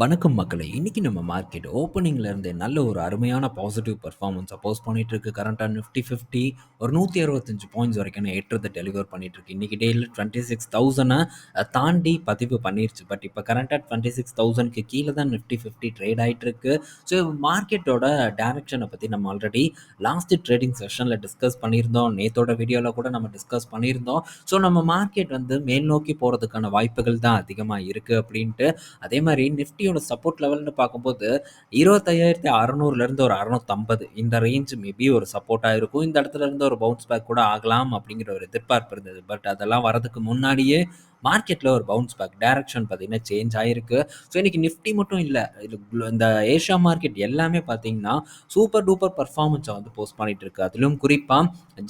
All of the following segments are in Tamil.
வணக்கம் மக்களை இன்னைக்கு நம்ம மார்க்கெட் ஓப்பனிங்லருந்தே நல்ல ஒரு அருமையான பாசிட்டிவ் பர்ஃபார்மன்ஸ் சப்போஸ் பண்ணிட்டு இருக்கு. கரண்ட்டா நிஃப்டி 50 ஒரு 165 பாயிண்ட்ஸ் வரைக்கும் ஏற்றத்தை டெலிவர் பண்ணிட்டு இருக்கு. இன்னைக்கு டேல 26,000 அ தாண்டி பதிவு பண்ணிருச்சு. பட் இப்போ கரண்ட்டாக டுவெண்ட்டி சிக்ஸ் தௌசண்ட்க்கு கீழே தான் நிஃப்டி 50 ட்ரேட் ஆயிட்டு இருக்கு. ஸோ மார்க்கெட்டோட டைரக்ஷன பத்தி நம்ம ஆல்ரெடி லாஸ்ட் ட்ரேடிங் செஷன்ல டிஸ்கஸ் பண்ணியிருந்தோம். நேத்தோட வீடியோல கூட நம்ம டிஸ்கஸ் பண்ணியிருந்தோம். ஸோ நம்ம மார்க்கெட் வந்து மேல் நோக்கி போறதுக்கான வாய்ப்புகள் தான் அதிகமாக இருக்கு அப்படின்ட்டு அதே மாதிரி நிஃப்டி நிஃப்டியோட சப்போர்ட் லெவல்னு பார்க்கும்போது 25,600லேருந்து ஒரு 650 இந்த ரேஞ்ச் மேபி ஒரு சப்போர்ட்டாக இருக்கும். இந்த இடத்துல இருந்து ஒரு பவுன்ஸ் பேக் கூட ஆகலாம் அப்படிங்கிற ஒரு எதிர்பார்ப்பு இருந்தது. பட் அதெல்லாம் வரதுக்கு முன்னாடியே மார்க்கெட்டில் ஒரு பவுன்ஸ் பேக் டைரக்ஷன் பார்த்தீங்கன்னா சேஞ்ச் ஆகிருக்கு ஸோ இன்னைக்கு நிஃப்டி மட்டும் இல்லை இது இந்த ஏஷியா மார்க்கெட் எல்லாமே பார்த்தீங்கன்னா, சூப்பர் டூப்பர் பர்ஃபார்மன்ஸை வந்து போஸ்ட் பண்ணிட்டு இருக்கு. அதிலும் குறிப்பாக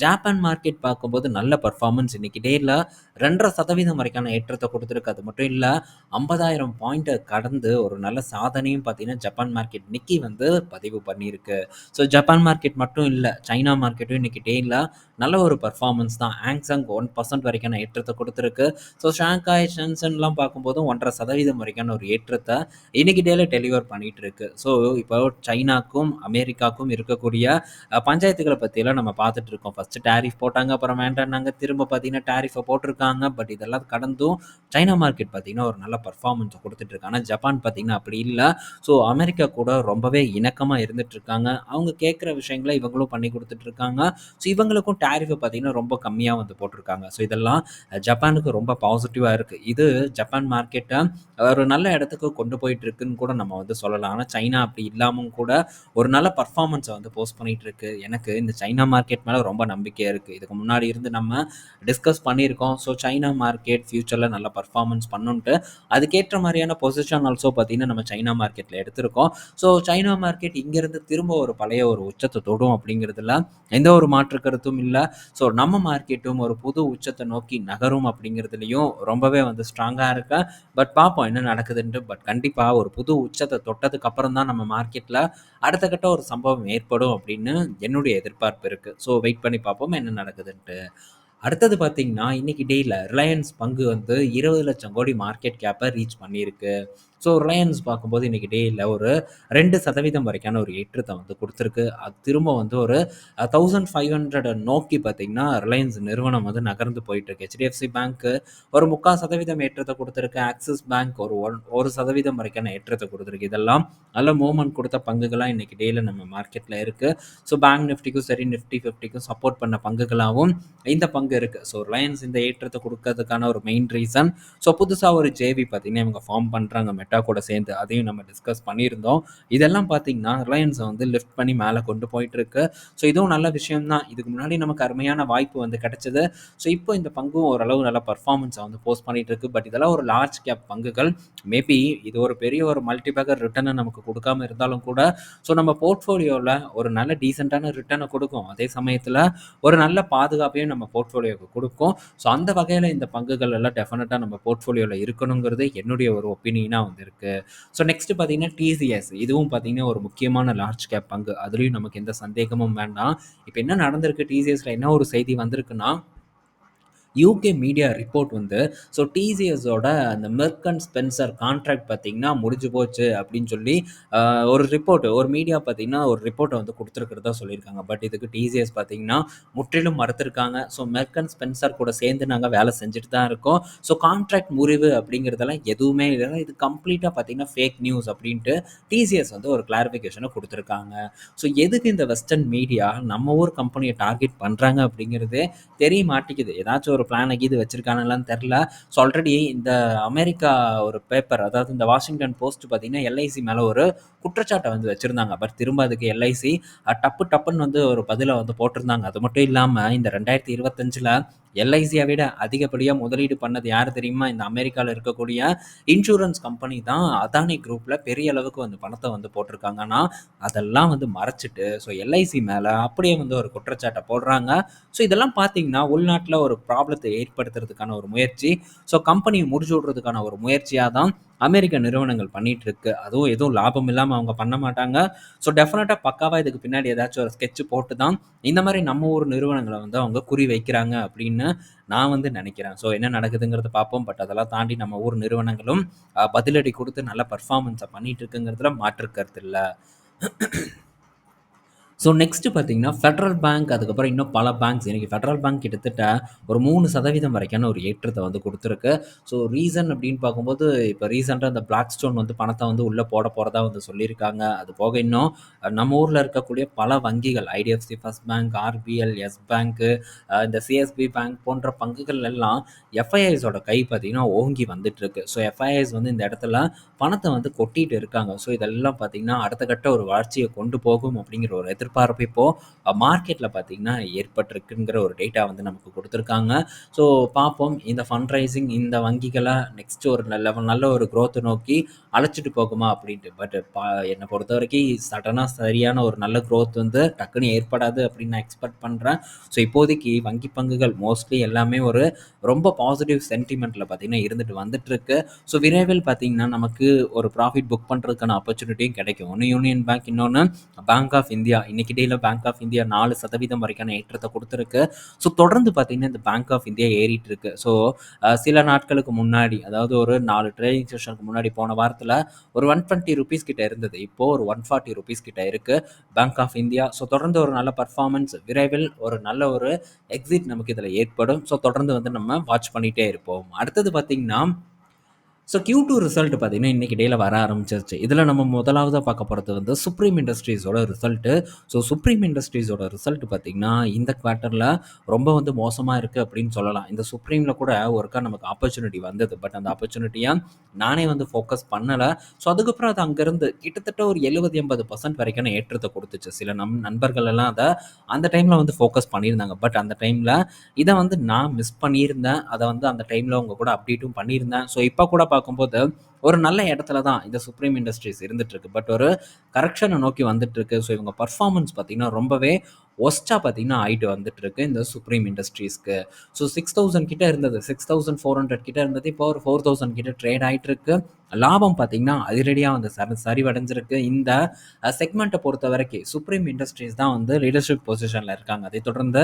ஜப்பான் மார்க்கெட் பார்க்கும்போது நல்ல பர்ஃபார்மன்ஸ் இன்னைக்கு டேயில் ரெண்டரை சதவீதம் வரைக்கான ஏற்றத்தை கொடுத்துருக்கு அது மட்டும் இல்லை ஐம்பதாயிரம் பாயிண்ட்டை கடந்து ஒரு நல்ல சாதனையும் பார்த்தீங்கன்னா, ஜப்பான் மார்க்கெட் நிக்கி வந்து பதிவு பண்ணியிருக்கு. ஸோ ஜப்பான் மார்க்கெட் மட்டும் இல்லை சைனா மார்க்கெட்டும் இன்னைக்கு டேயில் நல்ல ஒரு பர்ஃபார்மன்ஸ் தான். ஹாங்செங் 1% வரைக்கான ஏற்றத்தை கொடுத்துருக்கு ஸோ ஷாங்காய், ஷென்சென்லாம் பார்க்கும்போதும் 1.5% வரைக்கான ஒரு ஏற்றத்தை இன்னைக்கு டேல டெலிவர் பண்ணிட்டு இருக்கு. ஸோ இப்போ சைனாக்கும், அமெரிக்காக்கும் இருக்கக்கூடிய பஞ்சாயத்துக்களை பற்றியெல்லாம் நம்ம பார்த்துட்டு இருக்கோம். ஃபர்ஸ்ட் டேரிஃப் போட்டாங்க. அப்புறம் வேண்டாம்னாங்க. திரும்ப பார்த்தீங்கன்னா டேரிஃபை போட்டிருக்காங்க. பட் இதெல்லாம் கடந்தும் சைனா மார்க்கெட் பார்த்தீங்கன்னா, ஒரு நல்ல பர்ஃபார்மன்ஸ் கொடுத்துட்டு இருக்கு. ஆனால் ஜப்பான் பார்த்தீங்கன்னா அப்படி இல்லை ஸோ அமெரிக்கா கூட ரொம்பவே இணக்கமாக இருந்துட்டு இருக்காங்க. அவங்க கேட்குற விஷயங்களை இவங்களும் பண்ணி கொடுத்துட்டு இருக்காங்க. ஸோ இவங்களுக்கும் டேரிஃபை பார்த்தீங்கன்னா, ரொம்ப கம்மியாக வந்து போட்டிருக்காங்க. ஸோ இதெல்லாம் ஜப்பானுக்கு ரொம்ப பாசிட்டிவ் இருக்குது இது ஜப்பான் மார்க்கெட்டை ஒரு நல்ல இடத்துக்கு கொண்டு போயிட்டு இருக்குன்னு கூட நம்ம வந்து சொல்லலாம். ஆனால் சைனா அப்படி இல்லாமல் கூட ஒரு நல்ல பர்ஃபார்மன்ஸை வந்து போஸ்ட் பண்ணிட்டு இருக்கு. எனக்கு இந்த சைனா மார்க்கெட் மேலே ரொம்ப நம்பிக்கை இருக்குது இதுக்கு முன்னாடி இருந்து நம்ம டிஸ்கஸ் பண்ணியிருக்கோம். ஸோ சைனா மார்க்கெட் ஃப்யூச்சரில் நல்ல பர்ஃபார்மன்ஸ் பண்ணுன்ட்டு. அதுக்கேற்ற மாதிரியான பொசிஷன் ஆல்சோ பார்த்தீங்கன்னா, நம்ம சைனா மார்க்கெட்டில் எடுத்திருக்கோம். ஸோ சைனா மார்க்கெட் இங்கேருந்து திரும்ப ஒரு பழைய ஒரு உச்சத்தை தொடும் அப்படிங்கிறதுல எந்த ஒரு மாற்று கருத்தும் இல்லை ஸோ நம்ம மார்க்கெட்டும் ஒரு புது உச்சத்தை நோக்கி நகரும் அப்படிங்கிறதுலையும் ரொம்பவே வந்து ஸ்ட்ராங்காக இருக்கா பட் பார்ப்போம் என்ன நடக்குதுன்ட்டு. பட் கண்டிப்பாக ஒரு புது உச்சத்தை தொட்டதுக்கு அப்புறம் தான் நம்ம மார்க்கெட்டில் அடுத்த கட்ட ஒரு சம்பவம் ஏற்படும் அப்படின்னு என்னுடைய எதிர்பார்ப்பு இருக்குது ஸோ வெயிட் பண்ணி பார்ப்போம் என்ன நடக்குதுன்ட்டு. அடுத்தது பார்த்தீங்கன்னா, இன்றைக்கி டேயில் ரிலையன்ஸ் பங்கு வந்து இருபது லட்சம் கோடி மார்க்கெட் கேப்பை ரீச் பண்ணியிருக்கு. ஸோ ரிலையன்ஸ் பார்க்கும்போது இன்றைக்கி டேயில் ஒரு ரெண்டு சதவீதம் வரைக்கான ஒரு ஏற்றத்தை வந்து கொடுத்துருக்கு. அது திரும்ப வந்து ஒரு தௌசண்ட் ஃபைவ் ஹண்ட்ரட் நோக்கி பார்த்தீங்கன்னா, ரிலையன்ஸ் நிறுவனம் வந்து நகர்ந்து போயிட்டு இருக்கு. பேங்க்கு ஒரு முக்கால் சதவீதம் ஏற்றத்தை கொடுத்துருக்கு. ஆக்சிஸ் பேங்க் ஒரு ஒன் ஒரு சதவீதம் வரைக்கான ஏற்றத்தை கொடுத்துருக்கு. இதெல்லாம் நல்ல மூவ்மெண்ட் கொடுத்த பங்குகளாக இன்றைக்கி டேயில் நம்ம மார்க்கெட்டில் இருக்குது ஸோ பேங்க் நிஃப்டிக்கும் சரி, நிஃப்டி 50க்கும் சப்போர்ட் பண்ண பங்குகளாகவும் இந்த பங்கு இருக்குது ஸோ ரிலையன்ஸ் இந்த ஏற்றத்தை கொடுக்கறதுக்கான ஒரு மெயின் ரீசன் ஸோ புதுசாக ஒரு ஜேவி பார்த்தீங்கன்னா, இவங்க ஃபார்ம் பண்ணுறாங்க மெட்டா கூட சேர்ந்து. அதையும் நம்ம டிஸ்கஸ் பண்ணியிருந்தோம். இதெல்லாம் பார்த்தீங்கன்னா, ரிலையன்ஸை வந்து லிஃப்ட் பண்ணி மேலே கொண்டு போயிட்டு இருக்கு. ஸோ இதுவும் நல்ல விஷயம் தான். இதுக்கு முன்னாடி நமக்கு அருமையான வாய்ப்பு வந்து கிடைச்சது. ஸோ இப்போ இந்த பங்கும் ஓரளவு நல்ல பர்ஃபார்மன்ஸை வந்து போஸ்ட் பண்ணிட்டு இருக்கு. பட் இதெல்லாம் ஒரு லார்ஜ் கேப் பங்குகள். மேபி இது ஒரு பெரிய ஒரு மல்டி பேக்கர் நமக்கு கொடுக்காம இருந்தாலும் கூட, ஸோ நம்ம போர்ட்ஃபோலியோவில் ஒரு நல்ல டீசெண்டான ரிட்டர்னை கொடுக்கும் அதே சமயத்தில் ஒரு நல்ல பாதுகாப்பையும் நம்ம போர்ட்ஃபோலியோவுக்கு கொடுக்கும் ஸோ அந்த வகையில் இந்த பங்குகள் எல்லாம் டெஃபினட்டாக நம்ம போர்ட்ஃபோலியோவில் இருக்கணுங்கிறது என்னுடைய ஒரு ஒப்பீனியனாக வந்து இருக்கு. ஸோ நெக்ஸ்ட் பார்த்தீங்கன்னா, டிசிஎஸ் இதுவும் பார்த்தீங்கன்னா, ஒரு முக்கியமான லார்ஜ் கேப் பங்கு. அதுலேயும் நமக்கு எந்த சந்தேகமும் வேண்டாம். இப்போ என்ன நடந்திருக்கு டிசிஎஸ்ல என்ன ஒரு செய்தி வந்திருக்குன்னா, யூகே மீடியா ரிப்போர்ட் வந்து ஸோ டிசிஎஸோட அந்த மெர்க் அண்ட் ஸ்பென்சர் கான்ட்ராக்ட் பார்த்தீங்கன்னா, முடிஞ்சு போச்சு அப்படின்னு சொல்லி ஒரு ரிப்போர்ட் ஒரு மீடியா பார்த்தீங்கன்னா, ஒரு ரிப்போர்ட்டை வந்து கொடுத்துருக்குறதா சொல்லியிருக்காங்க. பட் இதுக்கு டிசிஎஸ் பார்த்தீங்கன்னா, முற்றிலும் மறுத்திருக்காங்க. ஸோ மெர்க் அண்ட் ஸ்பென்சர் கூட சேர்ந்து நாங்கள் வேலை செஞ்சுட்டு தான் இருக்கோம். ஸோ கான்ட்ராக்ட் முறிவு அப்படிங்கிறதெல்லாம் எதுவுமே இல்லை இது கம்ப்ளீட்டாக பார்த்தீங்கன்னா, ஃபேக் நியூஸ் அப்படின்ட்டு டிசிஎஸ் வந்து ஒரு கிளாரிஃபிகேஷனை கொடுத்துருக்காங்க ஸோ எதுக்கு இந்த வெஸ்டர்ன் மீடியா நம்ம ஊர் கம்பெனியை டார்கெட் பண்ணுறாங்க அப்படிங்கிறதே தெரிய மாட்டேங்குது. ஏதாச்சும் ஒரு பிளானை கீது வச்சிருக்கானுங்களான்னு தெரில ஸோ ஆல்ரெடி இந்த அமெரிக்கா ஒரு பேப்பர் அதாவது இந்த வாஷிங்டன் போஸ்ட் பார்த்தீங்கன்னா, எல்ஐசி மேலே ஒரு குற்றச்சாட்டை வந்து வச்சுருந்தாங்க பட் திரும்ப அதுக்கு எல்ஐசி டப்பு டப்புன்னு வந்து ஒரு பதிலை வந்து போட்டிருந்தாங்க. அது மட்டும் இல்லாமல் இந்த 2025ல எல்ஐசியை விட அதிகப்படியாக முதலீடு பண்ணது யார் தெரியுமா? இந்த அமெரிக்காவில் இருக்கக்கூடிய இன்சூரன்ஸ் கம்பெனி தான் அதானி குரூப்பில் பெரிய அளவுக்கு வந்து பணத்தை வந்து போட்டிருக்காங்கன்னா அதெல்லாம் வந்து மறைச்சிட்டு ஸோ எல்ஐசி மேலே அப்படியே வந்து ஒரு குற்றச்சாட்டை போடுறாங்க. ஸோ இதெல்லாம் பார்த்தீங்கன்னா, உள்நாட்டில் ஒரு ப்ராப்ளத்தை ஏற்படுத்துறதுக்கான ஒரு முயற்சி. ஸோ கம்பெனி முடிச்சு விடுறதுக்கான ஒரு முயற்சியாக தான் அமெரிக்க நிறுவனங்கள் பண்ணிட்டு இருக்கு அதுவும் எதுவும் லாபம் இல்லாமல் அவங்க பண்ண மாட்டாங்க. ஸோ டெஃபினட்டாக பக்காவாக இதுக்கு பின்னாடி ஏதாச்சும் ஒரு ஸ்கெட்ச் போட்டு தான் இந்த மாதிரி நம்ம ஊர் நிறுவனங்களை வந்து அவங்க குறி வைக்கிறாங்க அப்படின்னு நான் வந்து நினைக்கிறேன். ஸோ என்ன நடக்குதுங்கிறத பார்ப்போம். பட் அதெல்லாம் தாண்டி நம்ம ஊர் நிறுவனங்களும் பதிலடி கொடுத்து நல்ல பர்ஃபார்மன்ஸை பண்ணிட்டு இருக்குங்கிறதுல மாற்று கருத்து இல்லை. ஸோ நெக்ஸ்ட் பார்த்தீங்கன்னா ஃபெடரல் பேங்க் அதுக்கப்புறம் இன்னும் பல பேங்க்ஸ் இன்றைக்கி ஃபெடரல் பேங்க் கிட்டத்தட்ட ஒரு மூணு சதவீதம் வரைக்கான ஒரு ஏற்றத்தை வந்து கொடுத்துருக்கு. ஸோ ரீசன் அப்படின்னு பார்க்கும்போது இப்போ ரீசெண்டாக இந்த பிளாக் ஸ்டோன் வந்து பணத்தை வந்து உள்ளே போட போகிறதா வந்து சொல்லியிருக்காங்க. அது போக இன்னும் நம்ம ஊரில் இருக்கக்கூடிய பல வங்கிகள் IDFC First Bank RBL Yes பேங்க்கு இந்த சிஎஸ்பி பேங்க் போன்ற பங்குகள் எல்லாம் எஃப்ஐஐஸோட கை பார்த்திங்கன்னா ஓங்கி வந்துட்டுருக்கு. ஸோ எஃப்ஐஐஸ் வந்து இந்த இடத்துல பணத்தை வந்து கொட்டிட்டு இருக்காங்க. ஸோ இதெல்லாம் பார்த்தீங்கன்னா அடுத்த கட்ட ஒரு வளர்ச்சியை கொண்டு போகும் அப்படிங்கிற ஒரு எதிர்ப்பு பார்ப்ப இப்போ மார்க்கெட்டில் பார்த்தீங்கன்னா ஏற்பட்டிருக்குங்கிற ஒரு டேட்டா வந்து நமக்கு கொடுத்துருக்காங்க. ஸோ பார்ப்போம் இந்த ஃபண்ட் ரைசிங் இந்த வங்கிகளை நெக்ஸ்ட் ஒரு நல்ல நல்ல ஒரு க்ரோத்தை நோக்கி அழைச்சிட்டு போகுமா அப்படின்ட்டு. பட் பா என்னை பொறுத்த வரைக்கும் சடனாக சரியான ஒரு நல்ல க்ரோத் வந்து டக்குன்னு ஏற்படாது அப்படின்னு நான் எக்ஸ்பெக்ட் பண்ணுறேன் ஸோ இப்போதைக்கு வங்கி பங்குகள் மோஸ்ட்லி எல்லாமே ஒரு ரொம்ப பாசிட்டிவ் சென்டிமெண்ட்டில் பார்த்தீங்கன்னா இருந்துட்டு வந்துட்டுருக்கு. ஸோ விரைவில் பார்த்தீங்கன்னா நமக்கு ஒரு ப்ராஃபிட் புக் பண்ணுறதுக்கான ஆப்பர்ச்சுனிட்டியும் கிடைக்கும். ஒன்று யூனியன் பேங்க் இன்னொன்று பேங்க் ஆஃப் இந்தியா இன்னைக்கு டேயில் பேங்க் ஆஃப் இந்தியா நாலு சதவீதம் வரைக்கான ஏற்றத்தை கொடுத்துருக்கு. ஸோ தொடர்ந்து பார்த்தீங்கன்னா இந்த பேங்க் ஆஃப் இந்தியா ஏறிட்டு இருக்கு ஸோ சில நாட்களுக்கு முன்னாடி அதாவது ஒரு நாலு ட்ரேடிங் செஷனுக்கு முன்னாடி போன வாரத்தில் ஒரு ஒன் டுவெண்ட்டி ருபீஸ் கிட்ட இருந்தது. இப்போ ஒரு ஒன் ஃபார்ட்டி ருபீஸ் கிட்ட இருக்கு. பேங்க் ஆஃப் இந்தியா ஸோ தொடர்ந்து ஒரு நல்ல பர்ஃபார்மன்ஸ் விரைவில் ஒரு நல்ல ஒரு எக்ஸிட் நமக்கு இதில் ஏற்படும். ஸோ தொடர்ந்து வந்து நம்ம வாட்ச் பண்ணிகிட்டே இருப்போம். அடுத்தது பார்த்தீங்கன்னா ஸோ கியூ டூ ரிசல்ட் பார்த்தீங்கன்னா இன்றைக்கி டேயில் வர ஆரம்பிச்சிருச்சு. இதில் நம்ம முதலாவதாக பார்க்க போகிறது வந்து சுப்ரீம் இண்டஸ்ட்ரீஸோட ரிசல்ட்டு ஸோ சுப்ரீம் இண்டஸ்ட்ரீஸோட ரிசல்ட் பார்த்திங்கன்னா இந்த குவார்ட்டரில் ரொம்ப வந்து மோசமாக இருக்குது அப்படின்னு சொல்லலாம். இந்த சுப்ரீமில் கூட ஒருக்கா நமக்கு ஆப்பர்ச்சுனிட்டி வந்தது. பட் அந்த ஆப்பர்ச்சுனிட்டியாக நானே வந்து ஃபோக்கஸ் பண்ணலை. ஸோ அதுக்கப்புறம் அது அங்கேருந்து கிட்டத்தட்ட ஒரு எழுபது எண்பது பர்சன்ட் வரைக்கும் ஏற்றத்தை கொடுத்துச்சு. சில நம் நண்பர்கள் எல்லாம் அதை அந்த டைமில் வந்து ஃபோக்கஸ் பண்ணியிருந்தாங்க. பட் அந்த டைமில் இதை வந்து நான் மிஸ் பண்ணியிருந்தேன். அதை வந்து அந்த டைமில் அவங்க கூட அப்டேட்டும் பண்ணியிருந்தேன். ஸோ இப்போ கூட பார்க்கும்போது ஒரு நல்ல இடத்துல தான் இந்த சுப்ரீம் இண்டஸ்ட்ரீஸ் இருந்துட்டுருக்கு. பட் ஒரு கரெக்ஷனை நோக்கி வந்துட்டுருக்கு. ஸோ இவங்க பர்ஃபார்மன்ஸ் பார்த்தீங்கன்னா ரொம்பவே ஒஸ்ட்டாக பார்த்தீங்கன்னா ஆகிட்டு வந்துட்டுருக்கு இந்த சுப்ரீம் இண்டஸ்ட்ரீஸ்க்கு ஸோ சிக்ஸ் தௌசண்ட் கிட்ட இருந்தது. சிக்ஸ் தௌசண்ட் ஃபோர் ஹண்ட்ரட் கிட்ட இருந்தது. இப்போ ஒரு ஃபோர் தௌசண்ட் கிட்டே ட்ரேட் ஆகிட்டுருக்கு லாபம் பார்த்தீங்கன்னா அதிரடியாக வந்து சரி சரிவடைஞ்சிருக்கு. இந்த செக்மெண்ட்டை பொறுத்த வரைக்கும் சுப்ரீம் இண்டஸ்ட்ரீஸ் தான் வந்து லீடர்ஷிப் பொசிஷனில் இருக்காங்க. அதை தொடர்ந்து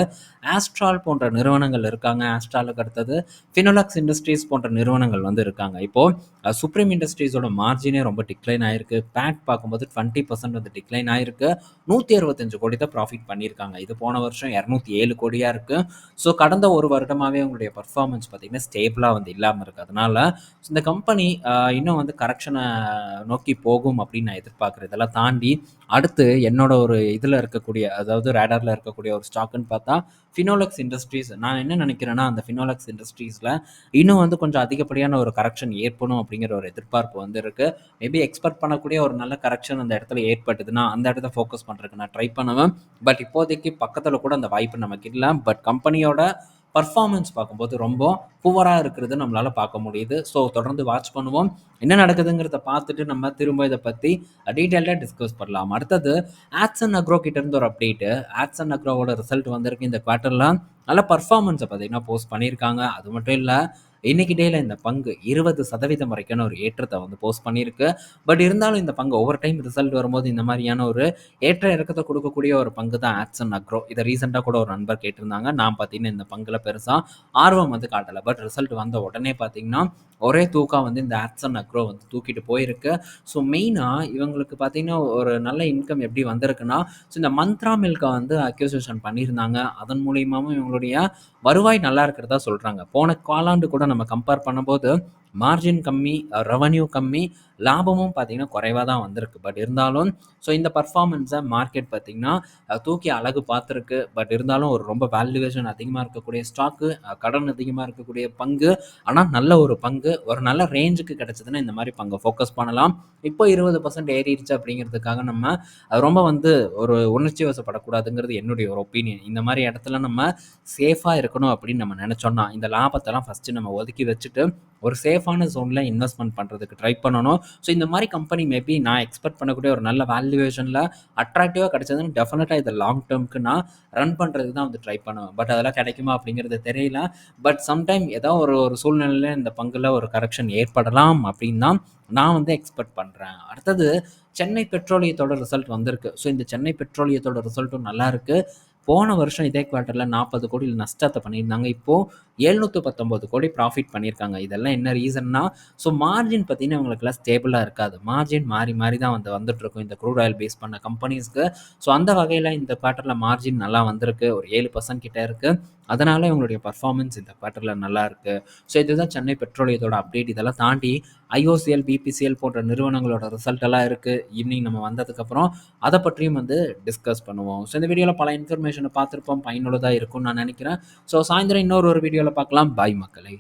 ஆஸ்ட்ரால் போன்ற நிறுவனங்கள் இருக்காங்க. ஆஸ்ட்ராலுக்கு அடுத்தது ஃபினோலக்ஸ் இண்டஸ்ட்ரீஸ் போன்ற நிறுவனங்கள் வந்து இருக்காங்க. இப்போது சுப்ரீம் இண்டஸ்ட்ரீஸோட மார்ஜினே ரொம்ப டிக்ளைன் ஆயிருக்கு. பேட் பார்க்கும்போது டுவெண்ட்டி பர்சன்ட் வந்து டிக்ளைன் ஆயிருக்கு. நூற்றி அறுபத்தஞ்சு கோடி தான் ப்ராஃபிட் பண்ணியிருக்காங்க. இது போன வருஷம் இரநூத்தி ஏழு கோடியாக இருக்குது ஸோ கடந்த ஒரு வருடமாகவே உங்களுடைய பர்ஃபார்மன்ஸ் பார்த்தீங்கன்னா ஸ்டேபிளாக வந்து இல்லாமல் இருக்குது அதனால் இந்த கம்பெனி இன்னும் வந்து கரெக்ஷனை நோக்கி போகும் அப்படின்னு நான் எதிர்பார்க்குறேன். இதெல்லாம் தாண்டி அடுத்து என்னோட ஒரு இதில் இருக்கக்கூடிய அதாவது ரேடாரில் இருக்கக்கூடிய ஒரு ஸ்டாக்குன்னு பார்த்தா ஃபினோலக்ஸ் இண்டஸ்ட்ரீஸ் நான் என்ன நினைக்கிறேன்னா அந்த ஃபினோலக்ஸ் இண்டஸ்ட்ரீஸில் இன்னும் வந்து கொஞ்சம் அதிகப்படியான ஒரு கரெக்ஷன் ஏற்படும் அப்படிங்கிற ஒரு எதிர்பார்ப்பு வந்துருக்கு. மேபி எக்ஸ்பெக்ட் பண்ணக்கூடிய ஒரு நல்ல கரெக்ஷன் அந்த இடத்துல ஏற்பட்டுதுன்னா அந்த இடத்த ஃபோக்கஸ் பண்ணுறதுக்கு நான் ட்ரை பண்ணுவேன். பட் இப்போதைக்கு பக்கத்தில் கூட அந்த வாய்ப்பு நமக்கு இல்லை. பட் கம்பெனியோட பர்ஃபார்மன்ஸ் பார்க்கும்போது ரொம்ப புவராக இருக்கிறது நம்மளால் பார்க்க முடியுது. ஸோ தொடர்ந்து வாட்ச் பண்ணுவோம். என்ன நடக்குதுங்கிறத பார்த்துட்டு நம்ம திரும்ப இதை பற்றி டீட்டெயில்டாக டிஸ்கஸ் பண்ணலாம். அடுத்தது ஆட்சன் அக்ரோ கிட்டேருந்து ஒரு அப்டேட்டு ஆட்சன் அக்ரோவோட ரிசல்ட் வந்திருக்கு இந்த குவார்ட்டரில் நல்ல பர்ஃபார்மன்ஸை பார்த்தீங்கன்னா போஸ்ட் பண்ணியிருக்காங்க. அது மட்டும் இல்லை இன்னைக்கு டேயில் இந்த பங்கு இருபது சதவீதம் வரைக்கான ஒரு ஏற்றத்தை வந்து போஸ்ட் பண்ணியிருக்கு. பட் இருந்தாலும் இந்த பங்கு ஒவ்வொரு டைம் ரிசல்ட் வரும்போது இந்த மாதிரியான ஒரு ஏற்ற இறக்கத்தை கொடுக்கக்கூடிய ஒரு பங்கு தான் ஆக்சன் அக்ரோ இதை ரீசெண்டாக கூட ஒரு நண்பர் கேட்டிருந்தாங்க. நான் பார்த்தீங்கன்னா இந்த பங்கில் பெருசாக ஆர்வம் வந்து காட்டலை. பட் ரிசல்ட் வந்த உடனே பார்த்தீங்கன்னா ஒரே தூக்கம் வந்து இந்த ஆட்சன் அக்ரோ வந்து தூக்கிட்டு போயிருக்கு. ஸோ மெயினாக இவங்களுக்கு பார்த்தீங்கன்னா ஒரு நல்ல இன்கம் எப்படி வந்திருக்குன்னா ஸோ இந்த மந்த்ரா மில்கை வந்து அக்யூசேஷன் பண்ணியிருந்தாங்க. அதன் மூலியமாகவும் இவங்களுடைய வருவாய் நல்லா இருக்கிறதா சொல்கிறாங்க போன காலாண்டு கூட நம்ம கம்பேர் பண்ணும்போது மார்ஜின் கம்மி ரெவன்யூ கம்மி லாபமும் பார்த்தீங்கன்னா குறைவாக தான் வந்திருக்கு. பட் இருந்தாலும் ஸோ இந்த பர்ஃபார்மன்ஸை மார்க்கெட் பார்த்தீங்கன்னா தூக்கி அழகு பார்த்துருக்கு. பட் இருந்தாலும் ஒரு ரொம்ப வேல்யூவேஷன் அதிகமாக இருக்கக்கூடிய ஸ்டாக்கு கடன் அதிகமாக இருக்கக்கூடிய பங்கு ஆனால் நல்ல ஒரு பங்கு ஒரு நல்ல ரேஞ்சுக்கு கிடைச்சதுன்னா இந்த மாதிரி பங்கு ஃபோக்கஸ் பண்ணலாம். இப்போ இருபது பர்சன்ட் ஏறிடுச்சு அப்படிங்கிறதுக்காக நம்ம அது ரொம்ப வந்து ஒரு உணர்ச்சி வசப்படக்கூடாதுங்கிறது என்னுடைய ஒரு ஒப்பீனியன் இந்த மாதிரி இடத்துல நம்ம சேஃபாக இருக்கணும் அப்படின்னு நம்ம நினச்சோன்னா இந்த லாபத்தெல்லாம் ஃபஸ்ட்டு நம்ம ஒதுக்கி வச்சுட்டு ஒரு சேஃபான ஜோனில் இன்வெஸ்ட்மெண்ட் பண்ணுறதுக்கு ட்ரை பண்ணணும். ஸோ இந்த மாதிரி கம்பெனி மேபி நான் எக்ஸ்பெக்ட் பண்ணக்கூடிய ஒரு நல்ல வேல்யூவேஷனில் அட்ராக்டிவாக கிடைச்சதுன்னு டெஃபினட்டாக இதை லாங் டேர்முக்கு நான் ரன் பண்ணுறதுக்கு தான் வந்து ட்ரை பண்ணுவேன். பட் அதெல்லாம் கிடைக்குமா அப்படிங்கிறது தெரியல. பட் சம்டைம் ஏதோ ஒரு ஒரு சூழ்நிலையில் இந்த பங்கில் ஒரு கரெக்ஷன் ஏற்படலாம் அப்படின்னு தான் நான் வந்து எக்ஸ்பெக்ட் பண்ணுறேன் அடுத்தது சென்னை பெட்ரோலியத்தோட ரிசல்ட் வந்திருக்கு. ஸோ இந்த சென்னை பெட்ரோலியத்தோட ரிசல்ட்டும் நல்லா இருக்குது போன வருஷம் இதே குவார்ட்டரில் நாற்பது கோடியில் நஷ்டத்தை பண்ணியிருந்தாங்க. இப்போது எழுநூற்று பத்தொம்போது கோடி ப்ராஃபிட் பண்ணியிருக்காங்க. இதெல்லாம் என்ன ரீசன்னா ஸோ மார்ஜின் பார்த்தீங்கன்னா இவங்களுக்குலாம் ஸ்டேபிளாக இருக்காது. மார்ஜின் மாறி மாறி தான் வந்து வந்துட்டுருக்கும். இந்த க்ரூட் ஆயில் பேஸ் பண்ண கம்பெனிஸ்க்கு ஸோ அந்த வகையில் இந்த குவார்ட்டரில் மார்ஜின் நல்லா வந்திருக்கு. ஒரு ஏழு பர்சன்ட் கிட்டே இருக்குது அதனால் இவங்களுடைய பர்ஃபார்மன்ஸ் இந்த குவார்ட்டரில் நல்லா இருக்குது ஸோ இதுதான் சென்னை பெட்ரோலியத்தோட அப்டேட் இதெல்லாம் தாண்டி ஐஓசிஎல் பிபிசிஎல் போன்ற நிறுவனங்களோட ரிசல்ட் எல்லாம் இருக்குது ஈவினிங் நம்ம வந்ததுக்கப்புறம் அதை பற்றியும் வந்து டிஸ்கஸ் பண்ணுவோம். ஸோ இந்த வீடியோவில் பல இன்ஃபர்மேஷனை பார்த்துருப்போம். பயனுள்ளதாக இருக்கும்னு நான் நினைக்கிறேன். ஸோ சாயந்தரம் இன்னொரு ஒரு வீடியோவில் பார்க்கலாம். பாய் மக்களை.